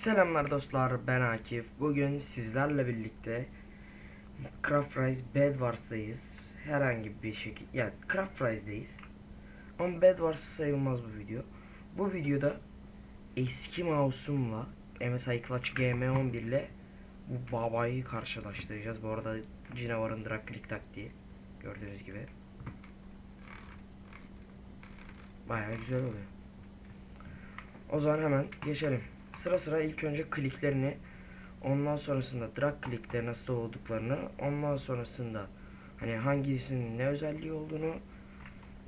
Selamlar dostlar ben Akif. Bugün sizlerle birlikte Craft Rise Bed Wars'tayız. Herhangi bir şekilde yani Craft Rise'deyiz. Ama Bed Wars sayılmaz bu video. Bu videoda eski mouse'umla MSI Clutch GM11 ile bu babayı karşılaştıracağız. Bu arada canavarın drag click taktiği gördüğünüz gibi. Bayağı güzel oluyor. O zaman hemen geçelim. Sıra sıra ilk önce kliklerini, ondan sonrasında drag klikleri nasıl olduklarını, ondan sonrasında hani hangisinin ne özelliği olduğunu,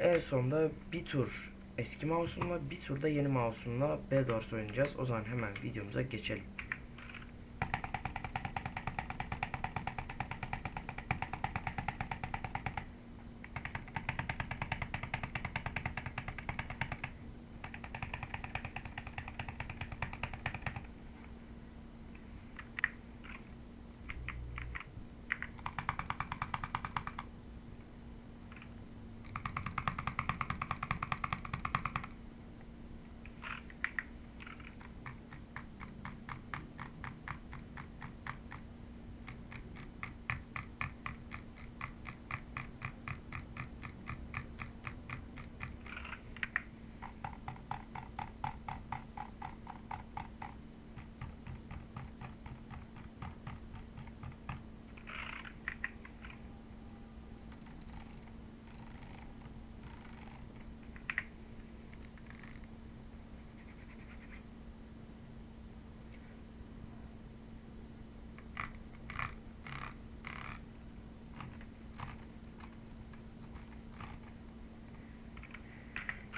en sonunda bir tur eski mouse'umla bir turda yeni mouse'umla Bedwars oynayacağız. O zaman hemen videomuza geçelim.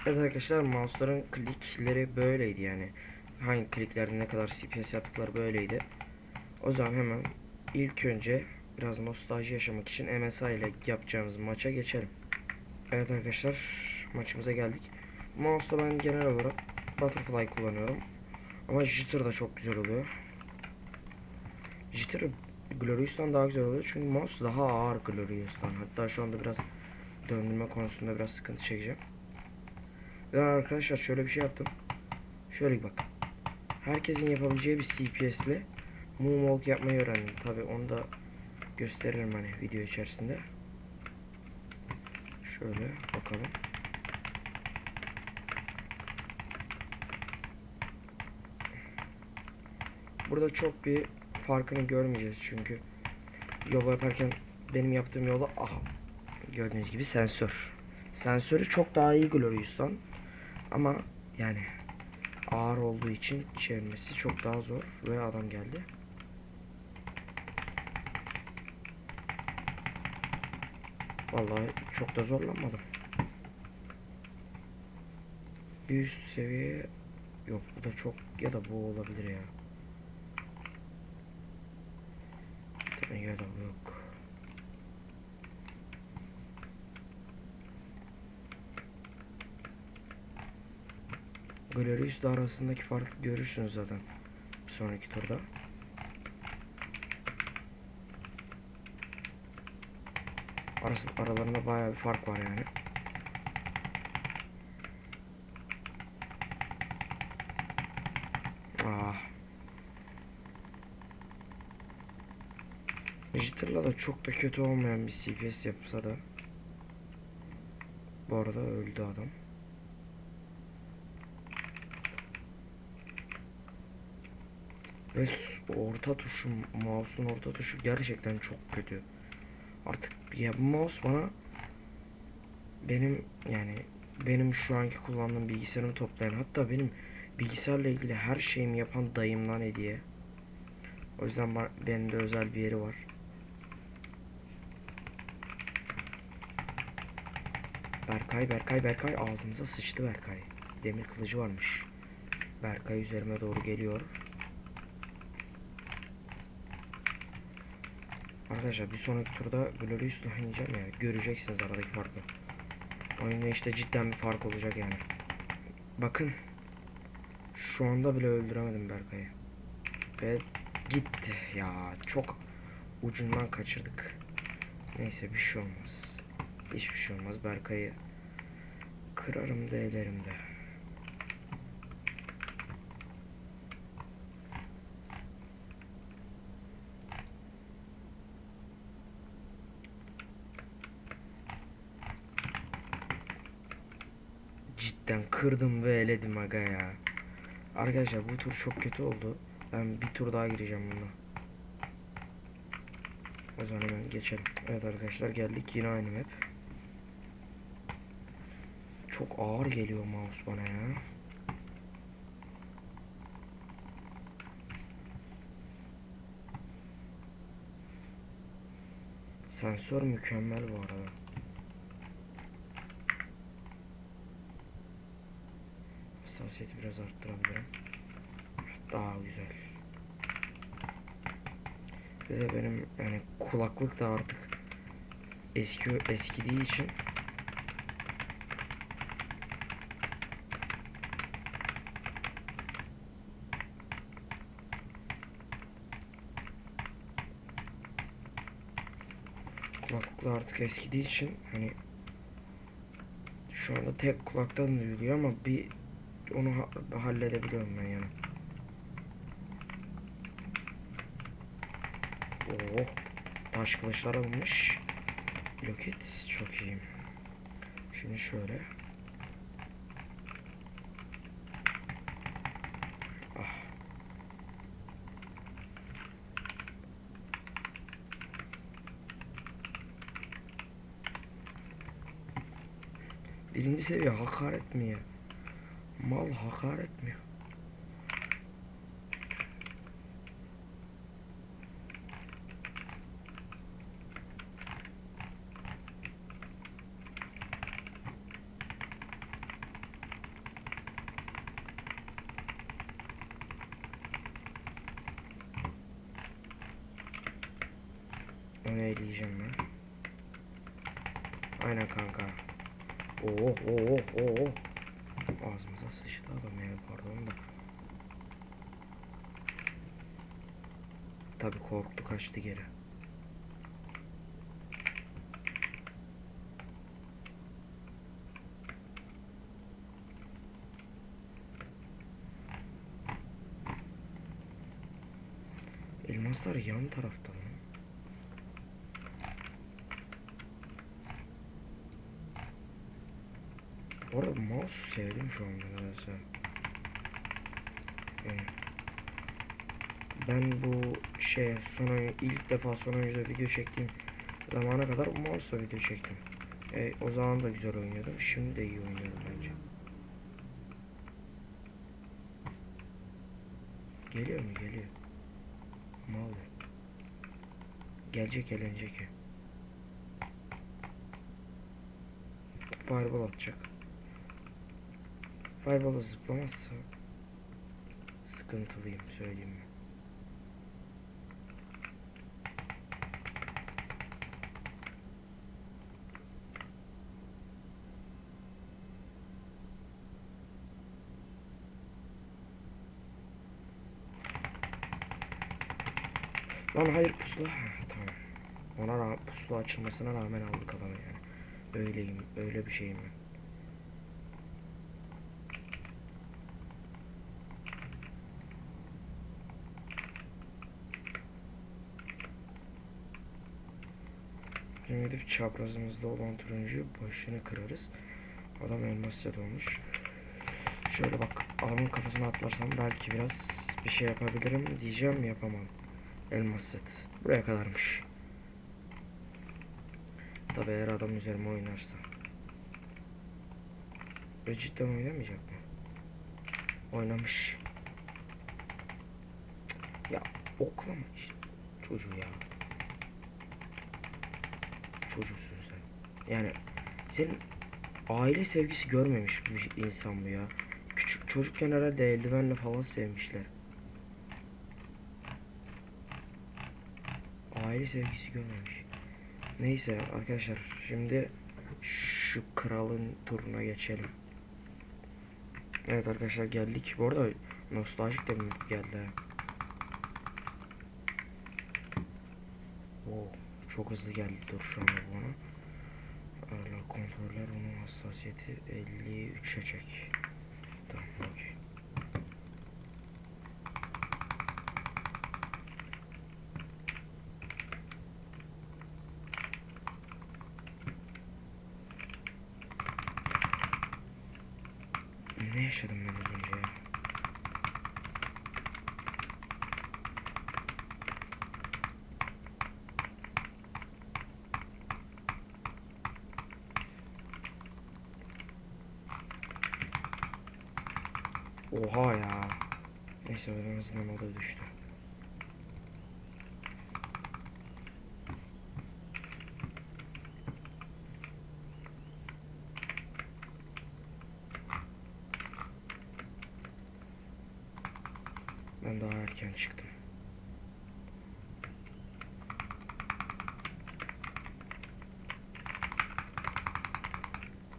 Evet arkadaşlar mouse'ların klikleri böyleydi yani. Hangi kliklerde ne kadar CPS yaptıkları böyleydi. O zaman hemen ilk önce biraz nostalji yaşamak için MSI ile yapacağımız maça geçelim. Evet arkadaşlar maçımıza geldik. Mouse'da ben genel olarak Butterfly kullanıyorum. Ama jitter da çok güzel oluyor. Jitter Glorious'tan daha güzel oluyor çünkü mouse daha ağır Glorious'tan. Hatta şu anda biraz döndürme konusunda biraz sıkıntı çekeceğim. Ve arkadaşlar şöyle bir şey yaptım. Şöyle bak. Herkesin yapabileceği bir CPS ile Moonwalk yapmayı öğrendim. Tabi onu da gösteririm hani video içerisinde. Şöyle bakalım. Burada çok bir farkını görmeyeceğiz çünkü yol yaparken benim yaptığım yola aha gördüğünüz gibi sensör. Sensörü çok daha iyi Glorious'tan ama yani ağır olduğu için çevirmesi çok daha zor ve adam geldi. Vallahi çok da zorlanmadım. Bir üst seviye yok bu da çok ya da bu olabilir ya. Ya da bu yok. Glorious arasındaki farkı görürsünüz zaten bir sonraki turda. Arası, aralarında bayağı bir fark var yani. Ah. Jitter'la da çok da kötü olmayan bir CPS yapsa da. Bu arada öldü adam. Ve orta tuşu, mouse'un orta tuşu gerçekten çok kötü. Artık ya mouse bana benim yani benim şu anki kullandığım bilgisayarımı toplayan hatta benim bilgisayarla ilgili her şeyimi yapan dayımdan hediye. O yüzden ben, benim de özel bir yeri var. Berkay, Berkay, Berkay ağzımıza sıçtı Berkay. Demir kılıcı varmış. Berkay üzerime doğru geliyor. Arkadaşlar bir sonraki turda Glorious'la oynayacağım ya. Göreceksiniz aradaki farkı. Oyunda işte cidden bir fark olacak yani. Bakın. Şu anda bile öldüremedim Berkay'ı. Ve gitti. Ya çok ucundan kaçırdık. Neyse bir şey olmaz. Hiçbir şey olmaz. Berkay'ı kırarım da ederim de. cidden kırdım ve eledim aga ya. Arkadaşlar bu tur çok kötü oldu. Ben bir tur daha gireceğim bununla. O zaman hemen geçelim. Evet arkadaşlar geldik yine aynı map. Çok ağır geliyor mouse bana ya. Sensör mükemmel bu arada. Hassasiyeti biraz arttırabilirim. Daha güzel. Bir de benim yani kulaklık da artık eski eskidiği için kulaklıkla artık eskidiği için hani şu anda tek kulaktan duyuluyor ama bir onu ha- halledebiliyorum ben yani. Oh, taş kılıçlar alınmış. Loket çok iyi. Şimdi şöyle. Ah. Birinci seviye hakaret mi ya? Mal hakaret mi? Onu eleyeceğim ben. Aynen kanka. Oh oh oh oh oh. Ağzımıza sıçtı adam ya pardon da. Tabi korktu kaçtı geri. Elmaslar yan tarafta lan. Bu arada mouse sevdim şu anda nedense. Yani ben bu şey son oyun, ilk defa son oyunda video çektiğim zamana kadar mouse'la video çektim. E, o zaman da güzel oynuyordum. Şimdi de iyi oynuyorum bence. Geliyor mu? Geliyor. Mal. Gelecek eğlenecek. Fireball atacak. Fireball'a zıplamazsa sıkıntılıyım söyleyeyim mi? Lan hayır pusula. Tamam. Ona rağmen pusula açılmasına rağmen aldık adamı yani. Öyleyim, öyle bir şeyim ben. Gidip çaprazımızda olan turuncuyu başını kırarız. Adam elmas set olmuş. Şöyle bak adamın kafasına atlarsam belki biraz bir şey yapabilirim diyeceğim yapamam. Elmas set. Buraya kadarmış. Tabi eğer adam üzerime oynarsa. Ve cidden oynamayacak mı? Oynamış. Ya oklama işte çocuğu ya. Çocuksun sen. Yani senin aile sevgisi görmemiş bir insan bu ya. Küçük çocukken herhalde eldivenle falan sevmişler. Aile sevgisi görmemiş. Neyse arkadaşlar şimdi şu kralın turuna geçelim. Evet arkadaşlar geldik. Bu arada nostaljik de geldi. Oo, çok hızlı geldi dur şu anda bana. Ayarlar kontroller onun hassasiyeti 53'e çek. Tamam okey. yaşadım ben az önce ya? Oha ya. Neyse en azından o düştü. Ben daha erken çıktım.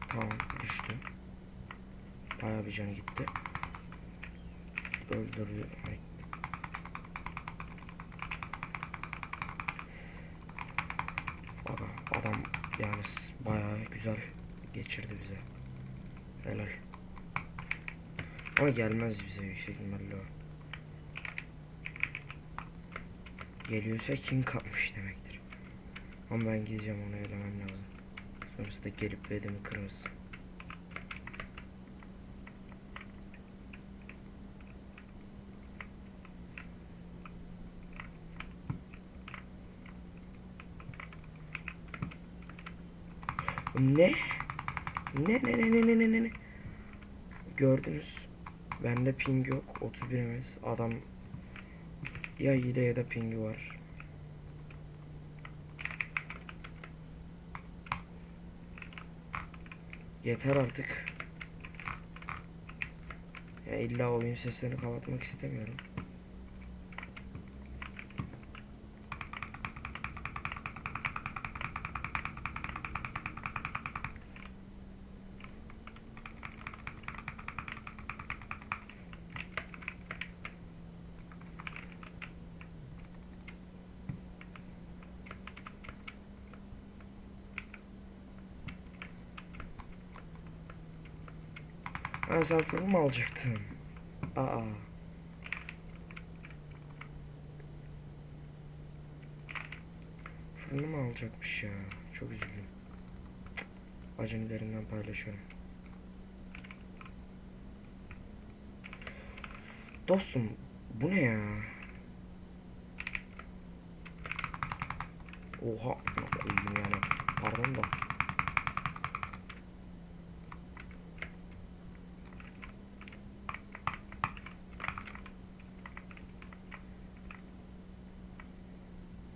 Tamam düştü. Bayağı bir canı gitti. Öldürdü. Ay. Aga, adam yani bayağı güzel geçirdi bize. Helal. Ama gelmez bize yüksek ihtimalle. Geliyorsa King kapmış demektir. Ama ben gideceğim onu elemem lazım. Sonrasında gelip belimi kırarız. Ne? Ne ne ne ne ne ne ne ne? Gördünüz. Bende ping yok. 31'imiz. Adam ya hile ya da pingi var. Yeter artık. Ya illa oyun seslerini kapatmak istemiyorum. Fırın mı alacaktın? Aa. Fırını mı alacakmış ya? Çok üzüldüm. Derinden paylaşıyorum. Dostum bu ne ya? Oha. Pardon da.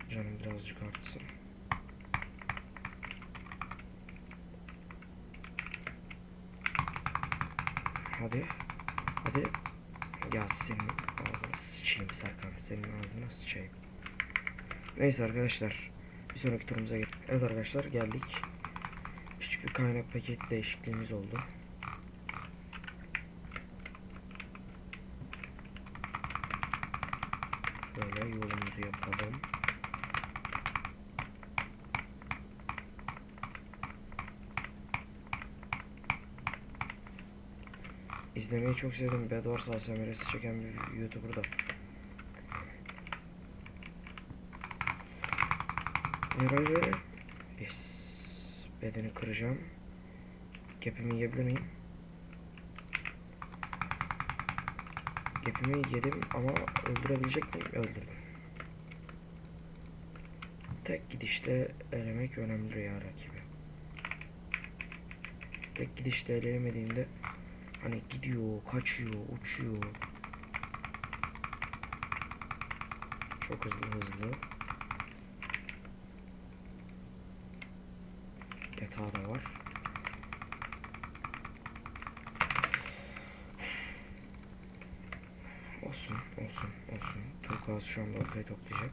Canım birazcık artsın. Hadi. Hadi. Ya senin ağzına sıçayım Serkan. Senin ağzına sıçayım. Neyse arkadaşlar. Bir sonraki turumuza gel. Evet arkadaşlar geldik. Küçük bir kaynak paket değişikliğimiz oldu. Böyle yolumuzu yapalım. İzlemeyi çok sevdim. Bedwars ASMR'si çeken bir YouTuber da. Herhalde yes. bedeni kıracağım. Kepimi yiyebilir miyim? Kepimi yedim ama öldürebilecek miyim? Öldürdüm. Tek gidişte elemek önemlidir ya rakibi. Tek gidişte eleyemediğinde Hani gidiyor, kaçıyor, uçuyor. Çok hızlı hızlı. Yatağı da var. Olsun, olsun, olsun. Turkuaz şu anda ortaya toplayacak.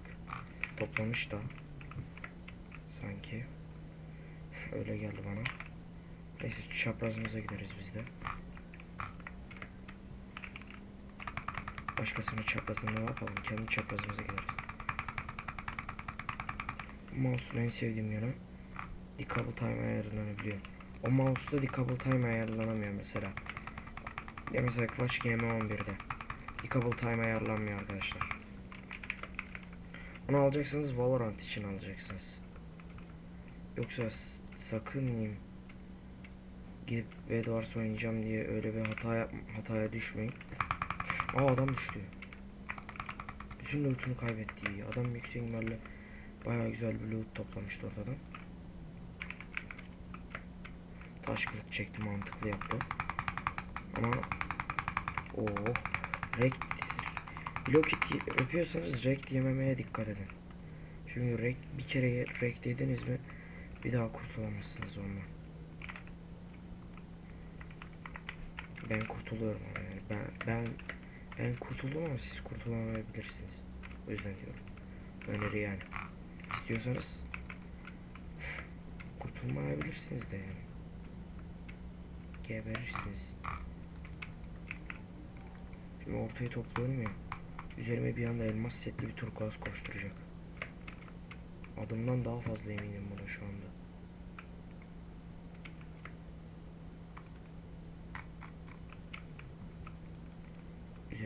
Toplamış da. Sanki. Öyle geldi bana. Neyse çaprazımıza gideriz biz de. Başkasının çaprazında ne yapalım? Kendi çaprazımıza gideriz. Mouse'un en sevdiğim yanı Decouple time ayarlanabiliyor. O mouse'da Decouple time ayarlanamıyor mesela. Ya mesela Clash GM11'de Decouple time ayarlanmıyor arkadaşlar. Onu alacaksanız Valorant için alacaksınız. Yoksa sakın diyeyim gidip Bedwars oynayacağım diye öyle bir hata hataya düşmeyin. Aa adam düştü. Bütün loot'unu kaybetti. Adam yüksek ihtimalle bayağı güzel bir loot toplamıştı ortadan. Taş kılıç çekti mantıklı yaptı. Ama o rekt blokit yapıyorsanız rekt yememeye dikkat edin. Çünkü rekt bir kere rekt yediniz mi bir daha kurtulamazsınız ondan. Ben kurtuluyorum yani ben ben ben kurtuldum ama siz kurtulamayabilirsiniz. O yüzden diyorum. Öneri yani. İstiyorsanız kurtulmayabilirsiniz de yani. Geberirsiniz. Şimdi ortaya topluyorum ya. Üzerime bir anda elmas setli bir turkuaz koşturacak. Adımdan daha fazla eminim buna şu anda.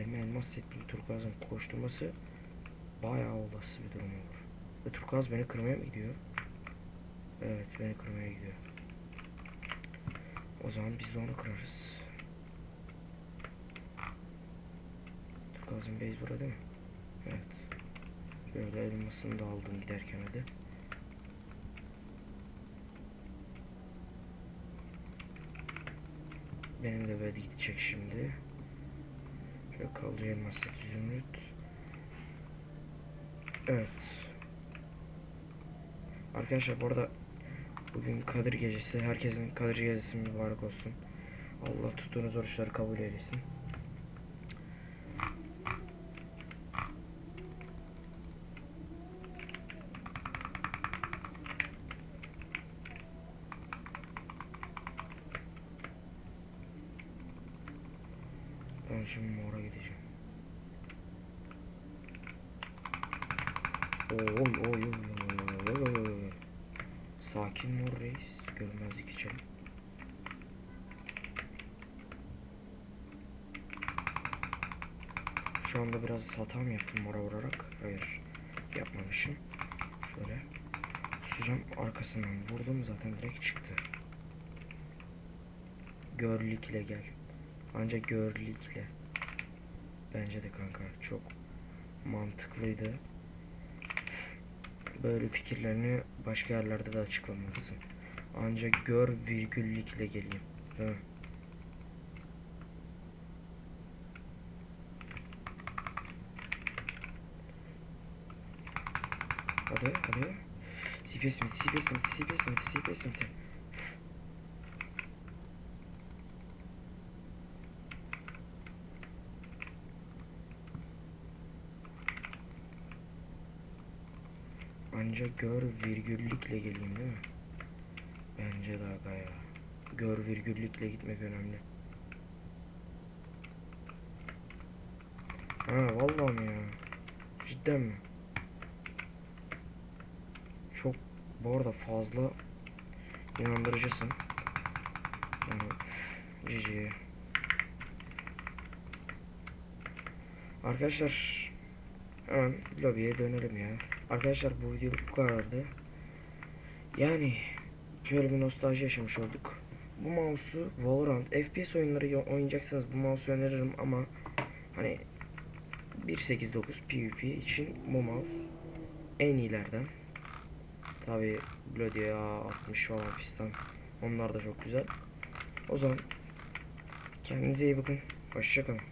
Üzerime elmas setli turkuazın koşturması bayağı olası bir durum olur. Ve turkuaz beni kırmaya mı gidiyor? Evet beni kırmaya gidiyor. O zaman biz de onu kırarız. Turkuaz'ın base burada değil mi? Evet. Şöyle elmasını da aldım giderken hadi. Benim de böyle gidecek şimdi. Elmas set zümrüt. Evet. Arkadaşlar bu arada bugün Kadir Gecesi. Herkesin Kadir Gecesi mübarek olsun. Allah tuttuğunuz oruçları kabul eylesin. Şu anda biraz hata mı yaptım mora vurarak? Hayır. Yapmamışım. Şöyle. Susacağım arkasından vurdum zaten direkt çıktı. Görlikle gel. Ancak görlikle. Bence de kanka çok mantıklıydı. Böyle fikirlerini başka yerlerde de açıklamalısın. Ancak gör virgüllikle geleyim. Değil mi? Hadi hadi. CPS Smith, CPS Smith, CPS Smith, CPS Smith. Ancak gör virgüllikle geleyim değil mi? Bence de aga ya. Gör virgüllikle gitmek önemli. Ha vallahi mi ya? Cidden mi? Çok bu arada fazla inandırıcısın. Yani cici. Arkadaşlar hemen lobiye dönelim ya. Arkadaşlar bu video bu kadardı. Yani şöyle bir nostalji yaşamış olduk. Bu mouse'u Valorant, FPS oyunları oynayacaksanız bu mouse'u öneririm ama hani 1.8.9 PvP için bu mouse en iyilerden. Tabi Bloody A60 falan fistan. Onlar da çok güzel. O zaman kendinize iyi bakın. Hoşçakalın.